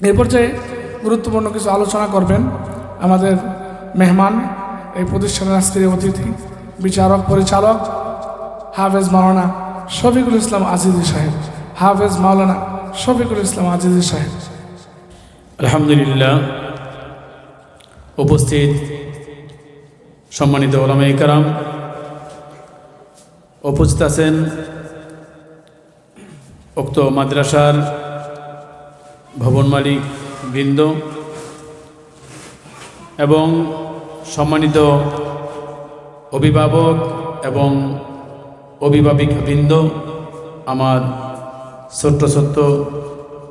এই পর্যায়ে গুরুত্বপূর্ণ কিছু আলোচনা করবেন আমাদের মেহমান, এই প্রতিষ্ঠানের আজকের অতিথি, বিচারক, পরিচালক, হাফেজ মাওলানা শফিকুল ইসলাম আজিজি সাহেব। হাফেজ মাওলানা শফিকুল ইসলাম আজিজি সাহেব। আলহামদুলিল্লাহ। উপস্থিত সম্মানিত ওলামাই কারাম উপস্থিত আছেন উক্ত মাদ্রাসার ভবন মালিক, বৃন্দ এবং সম্মানিত অভিভাবক এবং অভিভাবিক বৃন্দ, আমার ছোট্ট ছোট্ট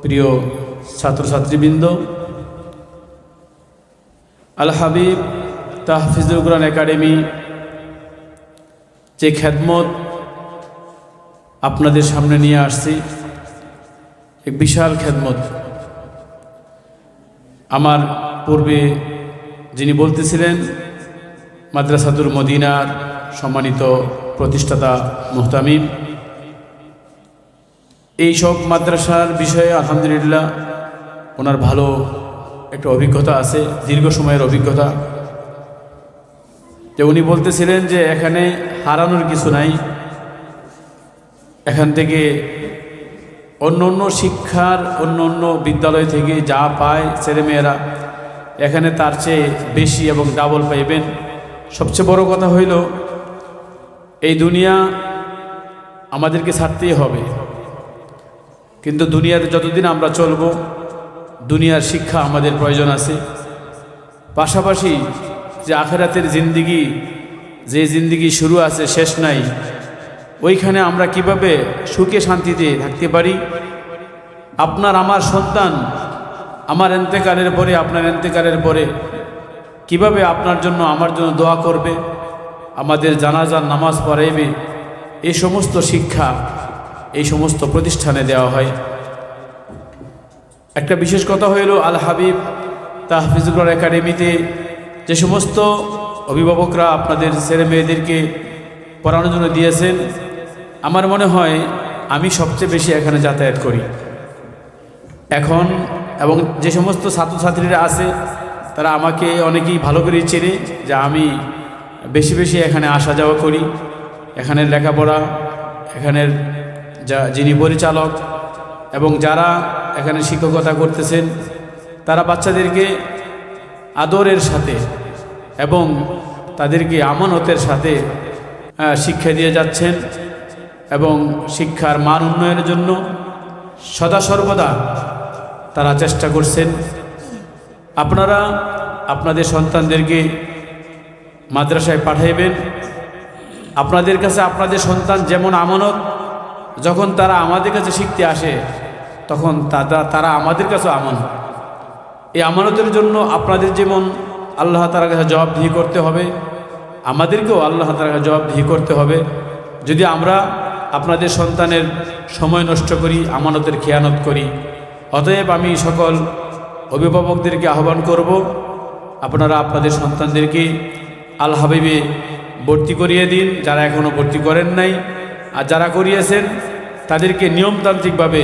প্রিয় ছাত্রছাত্রীবৃন্দ। আল হাবিব তাহফিজুল কোরআন একাডেমি যে খ্যাতমত আপনাদের সামনে নিয়ে আসছি, এক বিশাল খ্যাতমত আমার পূর্বে যিনি বলতেছিলেন মাদ্রাসাতুর মদিনার সম্মানিত প্রতিষ্ঠাতা মুহতামিম, এই সব মাদ্রাসার বিষয়ে আলহামদুলিল্লাহ ওনার ভালো একটা অভিজ্ঞতা আছে, দীর্ঘ সময়ের অভিজ্ঞতা। যে উনি বলতেছিলেন যে এখানে হারানোর কিছু নাই, এখান থেকে অন্য অন্য শিক্ষার অন্য অন্য বিদ্যালয় থেকে যা পায় ছেলেমেয়েরা, এখানে তার চেয়ে বেশি এবং ডাবল পাইবেন। সবচেয়ে বড় কথা হইল, এই দুনিয়া আমাদেরকে ছাড়তেই হবে। কিন্তু দুনিয়াতে যতদিন আমরা চলব, দুনিয়ার শিক্ষা আমাদের প্রয়োজন আছে। পাশাপাশি যে আখেরাতের জিন্দিগি, যে জিন্দিগি শুরু আছে, শেষ নাই ওইখানে আমরা কীভাবে সুখে শান্তিতে থাকতে পারি? আপনার, আমার সন্তান আমার এন্তেকালের পরে, আপনার এন্তেকালের পরে কীভাবে আপনার জন্য আমার জন্য দোয়া করবে? আমাদের জানাজার নামাজ পড়াইবে। এই সমস্ত শিক্ষা এই সমস্ত প্রতিষ্ঠানে দেওয়া হয়। একটা বিশেষ কথা হইল, আল হাবিব তাহফিজুল একাডেমিতে যে সমস্ত অভিভাবকরা আপনাদের ছেলে মেয়েদেরকে পড়ানোর জন্য দিয়েছেন আমার মনে হয় আমি সবচেয়ে বেশি এখানে যাতায়াত করি। এখন এবং যে সমস্ত ছাত্রছাত্রীরা আছে, তারা আমাকে অনেকেই ভালো করে চেনে যে আমি বেশি বেশি এখানে আসা যাওয়া করি। এখানের লেখাপড়া, এখানের যা যিনি পরিচালক এবং যারা এখানে শিক্ষকতা করতেছেন, তারা বাচ্চাদেরকে আদরের সাথে এবং তাদেরকে আমানতের সাথে শিক্ষা দিয়ে যাচ্ছেন। এবং শিক্ষার মান উন্নয়নের জন্য সদা সর্বদা তারা চেষ্টা করছেন। আপনারা আপনাদের সন্তানদেরকে মাদ্রাসায় পাঠাইবেন। আপনাদের কাছে আপনাদের সন্তান যেমন আমানত, যখন তারা আমাদের কাছে শিখতে আসে, তখন তারা তারা আমাদের কাছে আমানত এই আমানতের জন্য আপনাদের যেমন আল্লাহ তালার কাছে জবাবদিহি করতে হবে, আমাদেরকেও আল্লাহ তালার কাছে জবাবদিহি করতে হবে। যদি আমরা আপনাদের সন্তানের সময় নষ্ট করি, আমানতের খেয়ানত করি। অতএব আমি সকল অভিভাবকদেরকে আহ্বান করব, আপনারা আপনাদের সন্তানদেরকে আল হাবিবে ভর্তি করিয়ে দিন, যারা এখনও ভর্তি করেন নাই। আর যারা করিয়েছেন, তাদেরকে নিয়মতান্ত্রিকভাবে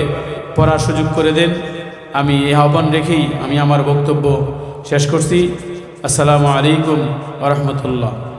পড়ার সুযোগ করে দেন। আমি এই আহ্বান রেখেই আমি আমার বক্তব্য শেষ করছি। আসসালামু আলাইকুম রহমতুল্লাহ।